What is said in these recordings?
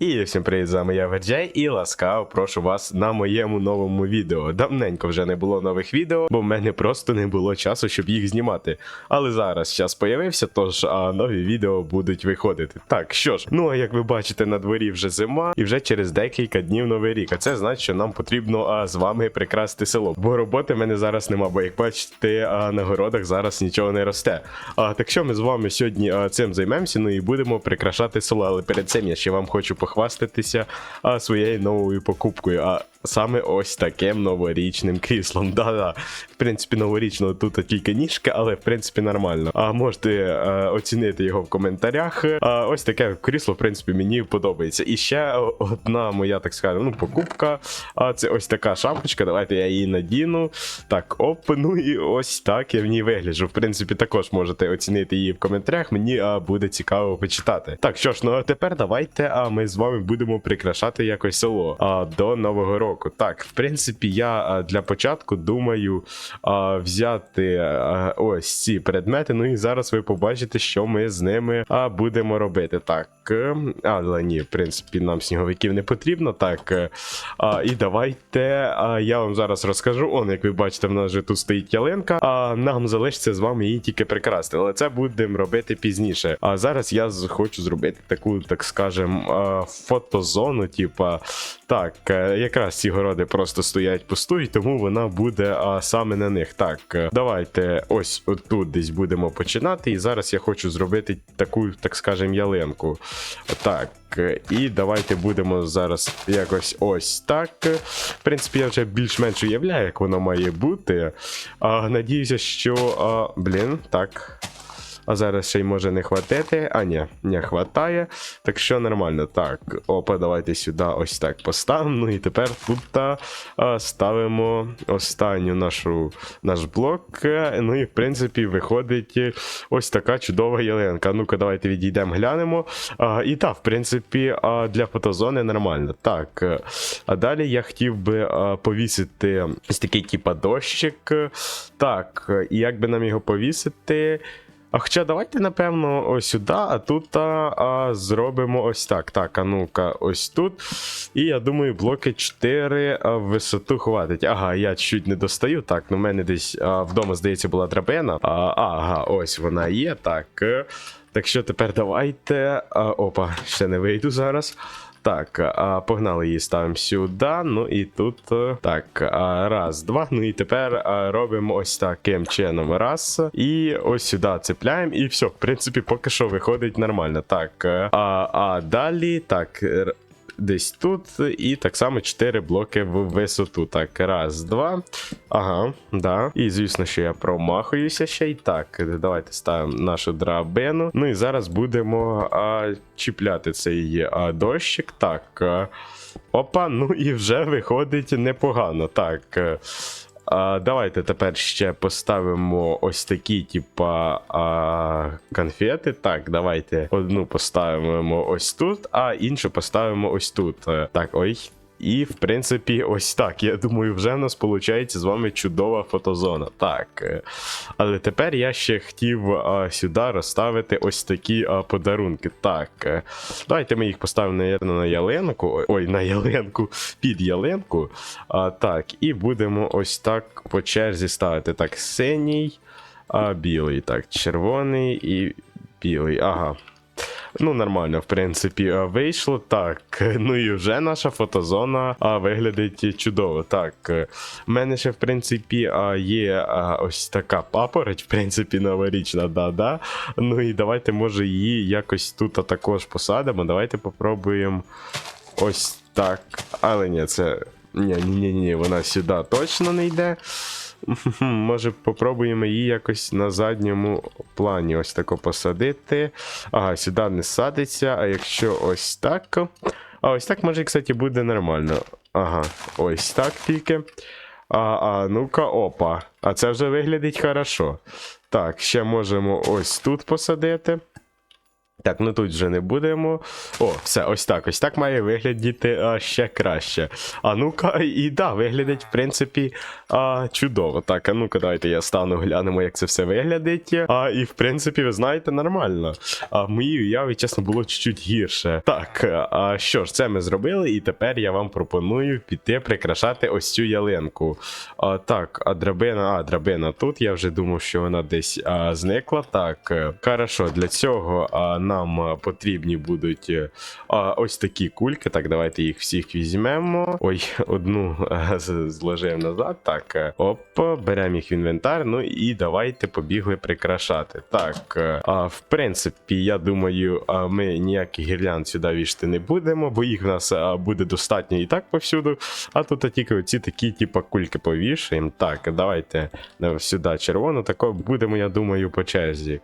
І всім привіт, з вами я Верджей і ласкаво прошу вас на моєму новому відео. Давненько вже не було нових відео, бо в мене просто не було часу, щоб їх знімати. Але зараз час появився, тож а, нові відео будуть виходити. Так, що ж, ну а як ви бачите, на дворі вже зима, і вже через декілька днів новий рік. А це значить, що нам потрібно а, з вами прикрасти село. Бо роботи в мене зараз нема, бо як бачите, а, на городах зараз нічого не росте. А так що ми з вами сьогодні а, цим займемося, ну і будемо прикрашати село. Але перед цим я ще вам хочу похвастатися своєю новою покупкою. А саме ось таким новорічним кріслом. Да-да. В принципі, новорічного тут тільки ніжка, але в принципі нормально. А можете е, оцінити його в коментарях. А ось таке крісло, в принципі, мені подобається. І ще одна моя, так сказати, ну, покупка. А це ось така шапочка. Давайте я її надіну. Так, оп, ну і ось так я в ній вигляджу. В принципі, також можете оцінити її в коментарях. Мені а, буде цікаво почитати. Так, що ж, ну а тепер давайте а, ми з вами будемо прикрашати якось село а, до нового року. Так, в принципі, я для початку думаю а, взяти а, ось ці предмети. Ну і зараз ви побачите, що ми з ними а, будемо робити. Так, е, але ні, в принципі, нам сніговиків не потрібно. Так, е, а, і давайте а, я вам зараз розкажу. Он, як ви бачите, в нас же тут стоїть ялинка. А нам залишиться з вами її тільки прикрасти. Але це будемо робити пізніше. А зараз я хочу зробити таку, так скажем, фотозону, типа. Так, е, якраз ці городи просто стоять пустують, тому вона буде а, саме на них. Так, е, давайте ось отут десь будемо починати. І зараз я хочу зробити таку, так скажем, ялинку. Так. е, І давайте будемо зараз якось ось так. В принципі, я вже більш-менш уявляю, як воно має бути. А, надіюся, що. А, блін, так. А зараз ще й може не хватити. А, ні, не хватає. Так що нормально. Так, опа, давайте сюди ось так поставимо. Ну і тепер тут а, а, ставимо останню нашу наш блок. Ну і в принципі виходить ось така чудова ялинка. Ну-ка, давайте відійдемо, глянемо. А, і так, в принципі, а, для фотозони нормально. Так. А далі я хотів би а, повісити ось такий типа дощик. Так, і як би нам його повісити? А хоча давайте, напевно, ось сюди, а тут а, зробимо ось так. Так, а ну-ка, ось тут. І я думаю, блоки 4 а, в висоту хватить. Ага, я чуть не достаю. Так, ну в мене десь а, вдома, здається, була драбина. А, ага, ось вона є. Так. е. Так що тепер давайте. А, опа, ще не вийду зараз. Так, а, погнали її ставимо сюди. Ну і тут. е, Так, а, раз, два. Ну і тепер а, робимо ось таким чином. Раз. І ось сюди цепляємо. І все, в принципі, поки що виходить нормально. Так. е, А, а далі, так. Десь тут, і так само 4 блоки в висоту. Так, раз, два. Ага, да. І звісно, що я промахуюся ще й так. Давайте ставимо нашу драбину. Ну і зараз будемо а, чіпляти цей а, дощик. Так. Опа, ну і вже виходить непогано. Так. Давайте тепер ще поставимо ось такі, типа, конфети. Так, давайте одну поставимо ось тут, а іншу поставимо ось тут. Е, Так, ой. І, в принципі, ось так. Я думаю, вже в нас виходить з вами чудова фотозона. Так. е, Але тепер я ще хотів а, сюди розставити ось такі а, подарунки. Так. е, Давайте ми їх поставимо, наверное, на ялинку. Ой, на ялинку, під ялинку. А, так, і будемо ось так по черзі ставити. Так, синій, а, білий. Так, червоний і білий. Ага. Ну, нормально, в принципі, вийшло. Так, ну і вже наша фотозона виглядить чудово. Так, е, в мене ще, в принципі, є ось така папороть, в принципі, новорічна, да-да. Ну і давайте, може, її якось тут також посадимо. Давайте попробуємо ось так. Але ні, це. Ні, ні, ні, ні, вона сюди точно не йде. Може, попробуємо її якось на задньому плані ось тако посадити. Ага, сюди не садиться, а якщо ось так. А ось так, може, кстати, буде нормально. Ага, ось так тільки. А, а ну-ка, опа. А це вже виглядить хорошо. Так, ще можемо ось тут посадити. Так, ну тут вже не будемо. О, все, ось так. Ось так має виглядіти а, ще краще. А ну-ка, і да, виглядить, в принципі, а, чудово. Так, а ну-ка, давайте я стану, глянемо, як це все виглядить. А, і в принципі, ви знаєте, нормально. А в моїй уяві, чесно, було чуть-чуть гірше. Так, а що ж, це ми зробили, і тепер я вам пропоную піти прикрашати ось цю ялинку. А, так, а драбина, а, драбина тут. Я вже думав, що вона десь а, зникла. Так, е, хорошо, для цього а, нам потрібні будуть е, ось такі кульки. Так, давайте їх всіх візьмемо. Ой, одну а, з- зложив назад. Так, е, оп, беремо їх в інвентар. Ну і давайте побігли прикрашати. Так, е, в принципі, я думаю, ми ніяких гірлянд сюди вішати не будемо, бо їх в нас буде достатньо і так повсюду. А тут тільки оці такі, типа, кульки повішаємо. Так, давайте е, сюди червону, тако будемо, я думаю, по черзі.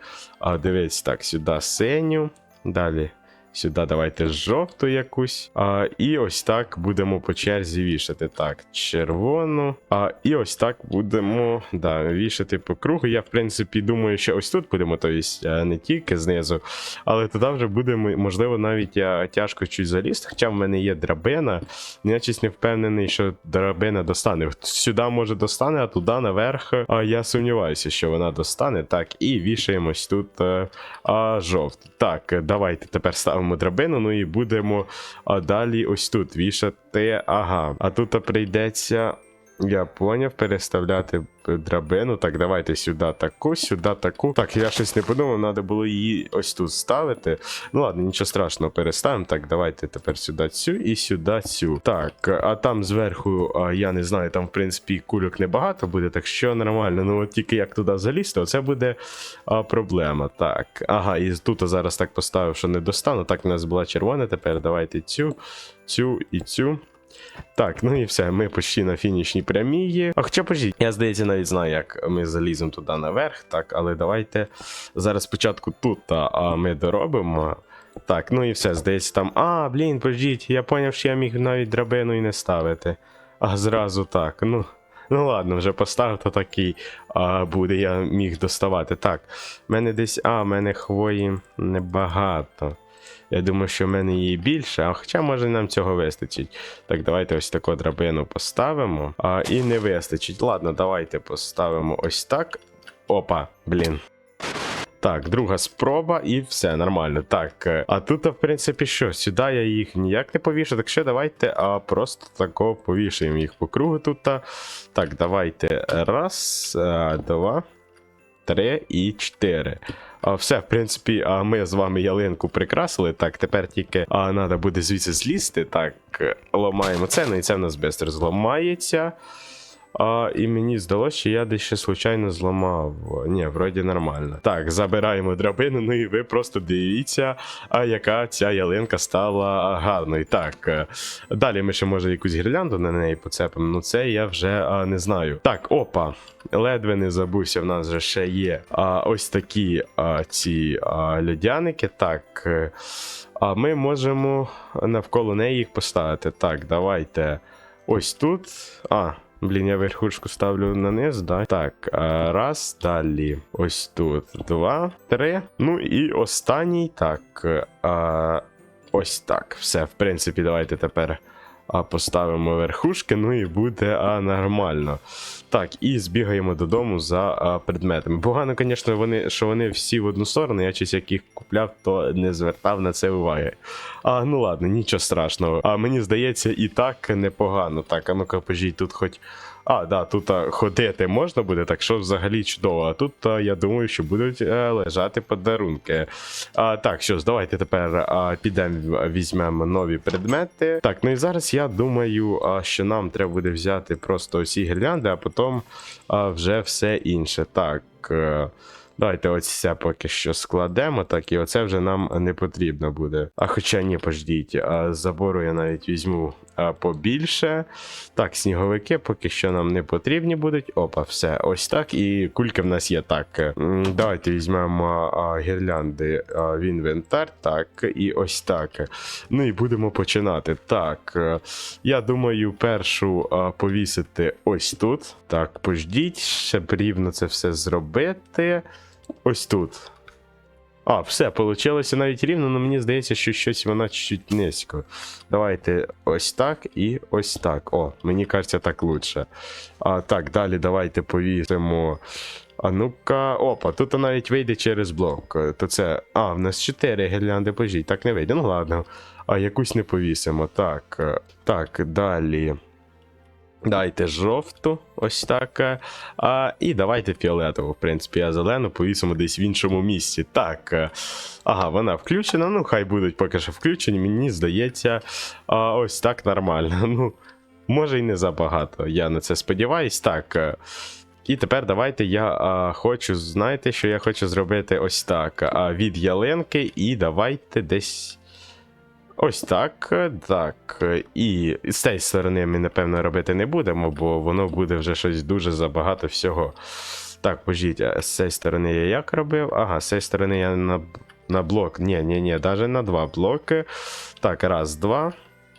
Дивись, так, сюди синю. Далі. Сюди давайте жовту якусь. А, і ось так будемо по черзі вішати. Так, червону. А, і ось так будемо да, вішати по кругу. Я, в принципі, думаю, що ось тут будемо, тобто не тільки знизу, але туди вже буде, можливо, навіть я тяжко чуть залізти. Хоча в мене є драбина. Я чесно не впевнений, що драбина достане. Сюди може достане, а туди наверх. А я сумніваюся, що вона достане. Так, і вішаємо ось тут е, а, жовту. Так, е, давайте тепер ставимо драбину, ну і будемо а, далі ось тут вішати. Ага. А тут прийдеться. Я поняв, переставляти е, драбину. Так, давайте сюди таку, сюди таку. Так, я щось не подумав, треба було її ось тут ставити. Ну ладно, нічого страшного, переставимо. Так, давайте тепер сюди цю і сюди цю. Так, а там зверху, а, я не знаю, там в принципі кульок небагато буде, так що нормально. Ну от тільки як туди залізти, оце буде а, проблема. Так, ага, і тут зараз так поставив, що не достану. Так, у нас була червона, тепер давайте цю, цю і цю. Так, ну і все, ми почти на фінішній прямій. А хоча пожіть, я здається, навіть знаю, як ми заліземо туди наверх. Так, але давайте зараз спочатку тут а, ми доробимо. Так, ну і все, здається, там. А, блін, пожіть, я поняв, що я міг навіть драбину і не ставити. А зразу так. Ну. Ну ладно, вже поставив, то такий а, буде, я міг доставати. Так, в мене десь. А, в мене хвої небагато. Я думаю, що в мене її більше, а хоча може нам цього вистачить. Так, давайте ось таку драбину поставимо. А, і не вистачить. Ладно, давайте поставимо ось так. Опа, блін. Так, друга спроба, і все нормально. Так, е, а тут, в принципі, що? Сюди я їх ніяк не повішу. Так що давайте а, просто тако повішаємо їх по кругу тут. Так, давайте. Раз, два, три і чотири. А, все, в принципі, а, ми з вами ялинку прикрасили. Так, тепер тільки а, треба буде звідси злізти. Так, е, ламаємо це, ну і це в нас швидко зламається. А, і мені здалося, що я десь ще случайно зламав. Ні, вроді нормально. Так, забираємо драбину, ну і ви просто дивіться, а яка ця ялинка стала гарною. Так, е, далі ми ще може якусь гірлянду на неї поцепимо, ну це я вже а, не знаю. Так, опа. Ледве не забувся, в нас же ще є а, ось такі а, ці а, льодяники. Так. е, А ми можемо навколо неї їх поставити. Так, давайте. Ось тут. А, блін, я верхушку ставлю на низ, да? Так, раз, далі. Ось тут. Два, три. Ну і останній. Так. А, ось так. Все, в принципі, давайте тепер. А поставимо верхушки, ну і буде а, нормально. Так, і збігаємо додому за а, предметами. Погано, звісно, вони, що вони всі в одну сторону. Я чись як їх купляв, то не звертав на це уваги. А, ну ладно, нічого страшного. А мені здається, і так непогано. Так, а ну-ка, пожіть, тут хоч. А, да, тут ходити можна буде, так що взагалі чудово. А тут я думаю, що будуть е, лежати подарунки. А, так, що ж, давайте тепер а, підемо візьмемо нові предмети. Так, ну і зараз я думаю, а, що нам треба буде взяти просто усі гірлянди, а потім а, вже все інше. Так. е, Давайте ось це поки що складемо, так і оце вже нам не потрібно буде. А хоча ні, пождіть, а забору я навіть візьму побільше. Так, сніговики поки що нам не потрібні будуть. Опа, все, ось так. І кульки в нас є так. Давайте візьмемо а, гірлянди а, в інвентар. Так, і ось так. Ну і будемо починати. Так, е, я думаю, першу а, повісити ось тут. Так, пождіть, ще рівно це все зробити. Ось тут. А, все, получилося навіть рівно, але мені здається, що щось вона чуть низько. Давайте ось так і ось так. О, мені кажеться, так лучше. А так, далі давайте повісимо. А ну-ка, опа, тут навіть вийде через блок. То це. А, в нас 4 гірлянди пожіть, так не вийде. Ну ладно. А якусь не повісимо. Так. Так, далі. Дайте жовту, ось так. А, і давайте фіолетову. В принципі, а зелену повісимо десь в іншому місці. Так. е, Ага, вона включена. Ну, хай будуть поки що включені. Мені здається, а, ось так нормально. Ну, може і не забагато. Я на це сподіваюсь. Так. е, І тепер давайте я а, хочу, знаєте, що я хочу зробити ось так. А, від ялинки, і давайте десь. Ось так. Так. І з цієї сторони ми, напевно, робити не будемо, бо воно буде вже щось дуже забагато всього. Так, пожіть, а з цієї сторони я як робив? Ага, з цієї сторони я на, на блок. Ні, ні, ні, навіть на два блоки. Так, раз, два.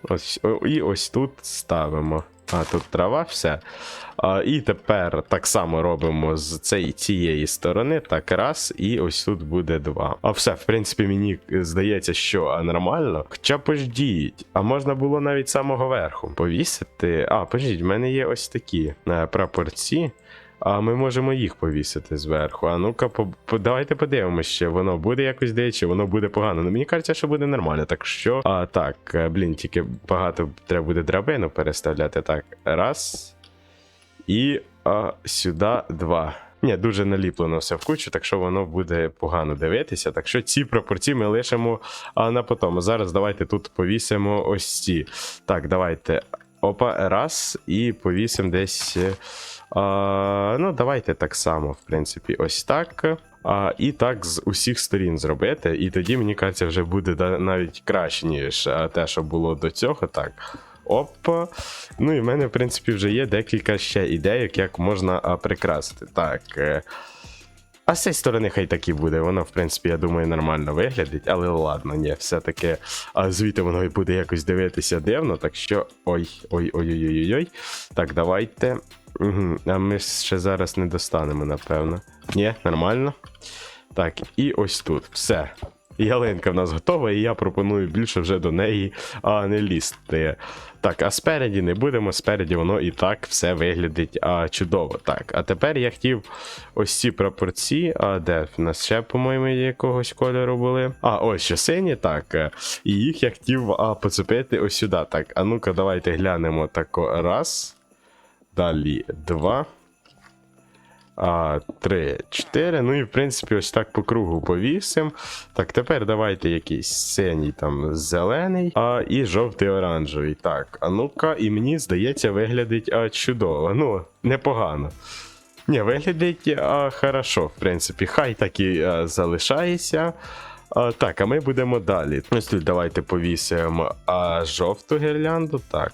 Ось, і ось тут ставимо. А, тут трава, все. А, і тепер так само робимо з цієї, цієї сторони. Так, раз, і ось тут буде два. А все, в принципі, мені здається, що нормально. Хоча пождіть, а можна було навіть самого верху повісити. А, пождіть, в мене є ось такі е, прапорці. А ми можемо їх повісити зверху. А ну-ка, по, по- давайте подивимося, ще воно буде якось де, чи воно буде погано. Ну мені кажеться, що буде нормально. Так що. А так, е, блін, тільки багато треба буде драбину переставляти. Так, раз. І а, сюди два. Ні, дуже наліплено все в кучу, так що воно буде погано дивитися. Так що ці пропорції ми лишимо а, на потом. Зараз давайте тут повісимо ось ці. Так, давайте. Опа, раз, і повісимо десь. Е, ну, давайте так само, в принципі, ось так. А, і так з усіх сторін зробити. І тоді, мені кажеться, вже буде навіть краще, ніж те, що було до цього. Так. Оп. Ну і в мене, в принципі, вже є декілька ще ідей, як можна прикрасити. Так. А з цієї сторони хай так і буде. Воно, в принципі, я думаю, нормально виглядить, але ладно, ні, все-таки а звідти воно і буде якось дивитися дивно. Так що. Ой, ой, ой, ой, ой, ой. Так, давайте. Угу. А ми ще зараз не достанемо, напевно. Ні, нормально. Так, і ось тут. Все. Ялинка в нас готова, і я пропоную більше вже до неї а, не лізти. Так, а спереді не будемо, спереді воно і так все виглядить а, чудово. Так, а тепер я хотів ось ці прапорці, а де в нас ще, по-моєму, якогось кольору були. А, ось що сині, так. І їх я хотів а, поцепити ось сюди. Так, а ну-ка, давайте глянемо тако. Раз. Далі два. А, три, чотири. Ну і в принципі, ось так по кругу повісим. Так, тепер давайте якийсь синій, там, зелений, а, і жовтий оранжевий. Так, а ну-ка, і мені здається, виглядить а, чудово. Ну, непогано. Ні, виглядить а, хорошо, в принципі. Хай так і а, залишається. А, так, а ми будемо далі. Ось тут давайте повісимо а, жовту гірлянду. Так.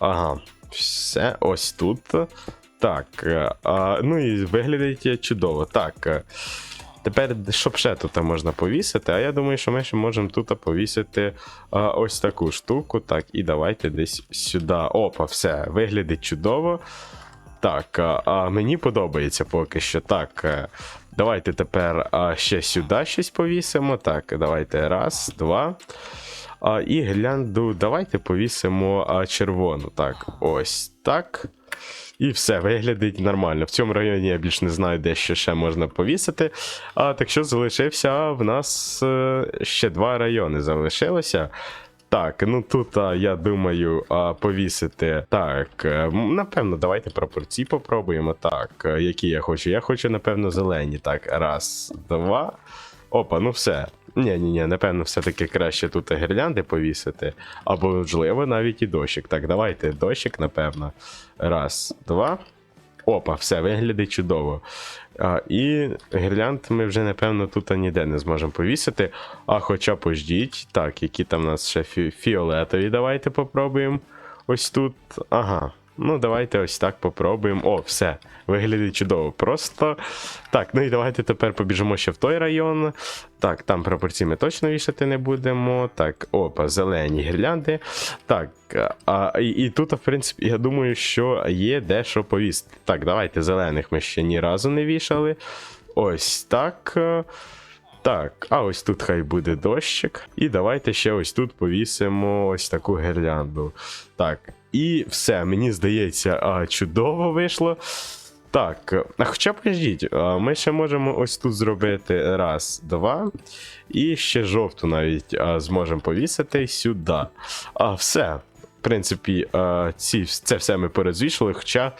Ага, все, ось тут. Так. е, ну і виглядить чудово. Так. е, Тепер, щоб ще тут можна повісити, а я думаю, що ми ще можемо тут повісити а, ось таку штуку. Так, і давайте десь сюди. Опа, все, виглядить чудово. Так, а, а мені подобається поки що. Так. е, Давайте тепер а, ще сюди щось повісимо. Так, давайте раз, два. А, і глянду, давайте повісимо а, червону. Так, ось так. І все, виглядить нормально. В цьому районі я більш не знаю, де що ще можна повісити. А так що залишився в нас е, ще два райони залишилося. Так, ну тут а, я думаю а, повісити. Так, е, напевно, давайте пропорції попробуємо. Так, е, які я хочу. Я хочу, напевно, зелені. Так, раз, два. Опа, ну все. Ні, ні, ні, напевно, все-таки краще тут гірлянди повісити. Або, можливо, навіть і дощик. Так, давайте дощик, напевно. Раз, два. Опа, все, виглядить чудово. А, і гірлянд ми вже, напевно, тут ніде не зможемо повісити. А хоча пождіть. Так, які там у нас ще фі- фіолетові, давайте попробуємо. Ось тут. Ага. Ну, давайте ось так попробуємо. О, все, виглядить чудово. Просто. Так, ну і давайте тепер побіжимо ще в той район. Так, там пропорції ми точно вішати не будемо. Так, опа, зелені гірлянди. Так, а, і, і тут, в принципі, я думаю, що є дещо повісити. Так, давайте зелених ми ще ні разу не вішали. Ось так. Так, а ось тут хай буде дощик. І давайте ще ось тут повісимо ось таку гірлянду. Так, і все, мені здається, а, чудово вийшло. Так, а хоча подождіть, ми ще можемо ось тут зробити раз, два. І ще жовту навіть зможемо повісити сюди. А все. В принципі, ці, це все ми порозвішали, хоча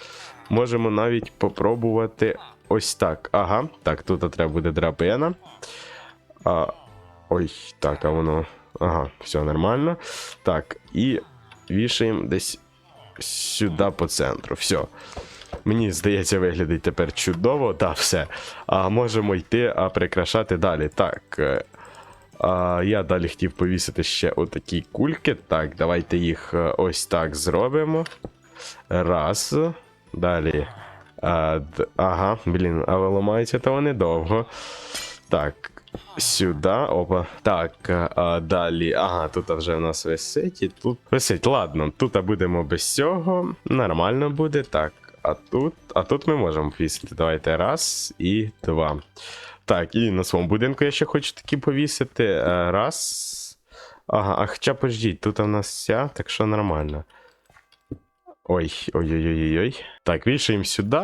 можемо навіть попробувати ось так. Ага, так, тут треба буде драбина. А, ой, так, а воно. Ага, все нормально. Так, і вішаємо десь сюди по центру. Все. Мені здається, виглядить тепер чудово. Так, все. А можемо йти, а прикрашати далі. Так. е, А, я далі хотів повісити ще отакі кульки. Так, давайте їх е, ось так зробимо. Раз. Далі. А, ага, блін, але ламаються то вони довго. Так. Сюди, опа. Так, е, а, далі. Ага, тут вже в нас висить і тут висить. Ладно, тут будемо без цього. Нормально буде. Так. А тут, а тут ми можемо повісити. Давайте раз і два. Так, і на своєму будинку я ще хочу такі повісити. Е, Раз. Ага, а хоча пождіть, тут у нас вся, так що нормально. Ой, ой-ой-ой-ой. Так, вішаємо сюди.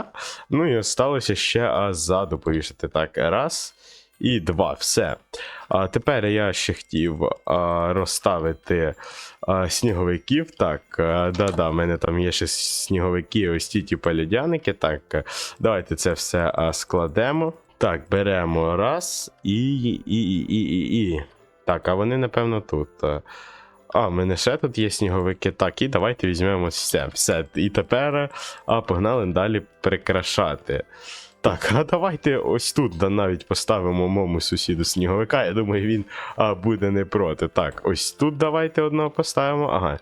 Ну і осталося ще ззаду повішати. Так, раз і два. Все. А тепер я ще хотів а, розставити а, сніговиків. Так, да-да, в мене там є ще сніговики, ось ті типу льодяники. Так, давайте це все а, складемо. Так, беремо раз і, і, і, і, і. Так, а вони, напевно, тут. А, А, в мене ще тут є сніговики. Так, і давайте візьмемо все. Все. І тепер а, погнали далі прикрашати. Так, а давайте ось тут навіть поставимо моєму сусіду сніговика. Я думаю, він а, буде не проти. Так, ось тут давайте одного поставимо. Ага.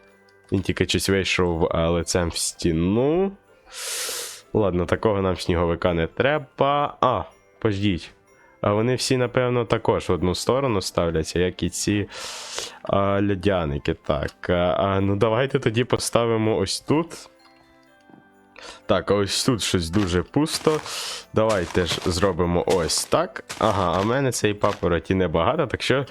Він тільки щось вийшов а, лицем в стіну. Ладно, такого нам сніговика не треба. А, пождіть. А вони всі, напевно, також в одну сторону ставляться, як і ці а, льодяники. Так. А, ну давайте тоді поставимо ось тут. Так, ось тут щось дуже пусто. Давайте ж зробимо ось так. Ага, а в мене цієї папороті небагато, так що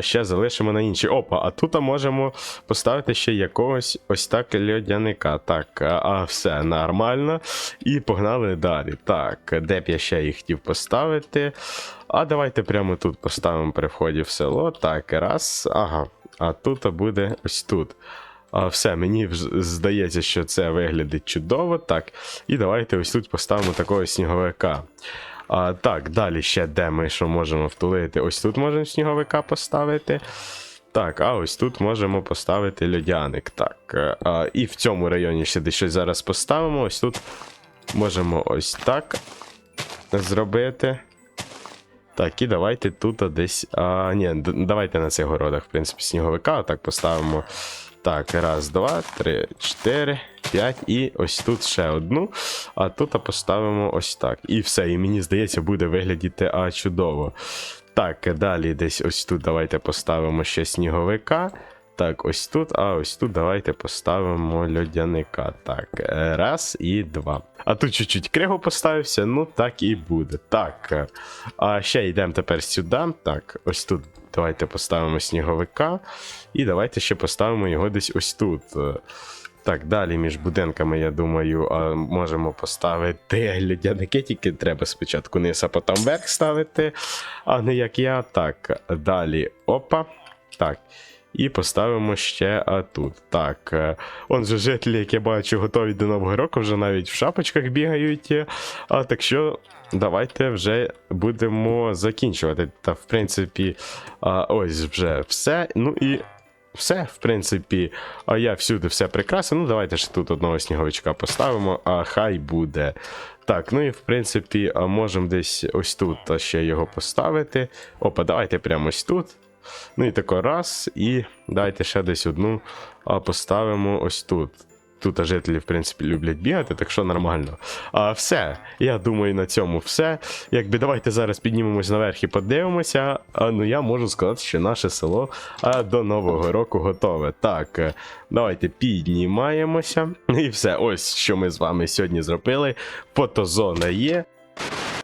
ще залишимо на інші. Опа, а тут можемо поставити ще якогось ось так льодяника. Так, а, а все нормально. І погнали далі. Так, де б я ще їх хотів поставити? А давайте прямо тут поставимо при вході в село. Так, раз. Ага. А тут буде ось тут. Все, мені здається, що це виглядить чудово. Так. І давайте ось тут поставимо такого сніговика. А, так, далі ще де ми що можемо втулити. Ось тут можемо сніговика поставити. Так, а ось тут можемо поставити льодяник. Так. е, А, і в цьому районі ще десь щось зараз поставимо. Ось тут можемо ось так зробити. Так, і давайте тут десь. А, ні, давайте на цих городах, в принципі, сніговика. Так, поставимо. Так, раз, два, три, чотири, п'ять. І ось тут ще одну. А тут поставимо ось так. І все. І мені здається, буде виглядіти а, чудово. Так, далі десь ось тут давайте поставимо ще сніговика. Так, ось тут, а ось тут давайте поставимо льодяника. Так, е, раз і два. А тут чуть-чуть криво поставився, ну так і буде. Так. е, А ще йдемо тепер сюди. Так, ось тут давайте поставимо сніговика. І давайте ще поставимо його десь ось тут. Е, Так, далі між будинками, я думаю, можемо поставити льодяники, тільки треба спочатку низ, а потім вверх ставити. А не як я. Так, далі. Опа. Так. І поставимо ще а, тут. Так. е, Он же жителі, як я бачу, готові до Нового року, вже навіть в шапочках бігають. А, так що давайте вже будемо закінчувати. Та, в принципі, а, ось вже все. Ну і все, в принципі, а я всюди все прикрасив. Ну, давайте ж тут одного сніговичка поставимо, а хай буде. Так, ну і в принципі, можемо десь ось тут ще його поставити. Опа, давайте прямо ось тут. Ну і тако раз, і давайте ще десь одну поставимо ось тут. Тут жителі, в принципі, люблять бігати, так що нормально. А все, я думаю, на цьому все. Якби давайте зараз піднімемось наверх і подивимося. А, ну я можу сказати, що наше село а, до Нового року готове. Так, е, давайте піднімаємося. І все, ось що ми з вами сьогодні зробили. Фотозона є.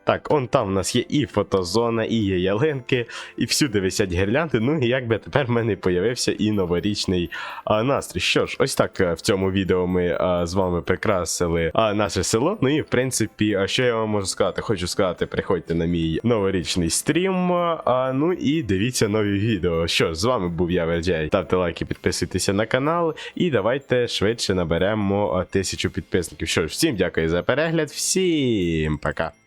Так, он там в нас є і фотозона, і є ялинки, і всюди висять гірлянди. Ну і якби тепер в мене появився і новорічний а, настрій. Що ж, ось так е, в цьому відео ми а, з вами прикрасили а, наше село. Ну і в принципі, а що я вам можу сказати? Хочу сказати, приходьте на мій новорічний стрім. А, ну і дивіться нові відео. Що ж, з вами був я, Верджей. Ставте лайки, підписуйтеся на канал, і давайте швидше наберемо тисячу підписників. Що ж, всім дякую за перегляд, всім пока.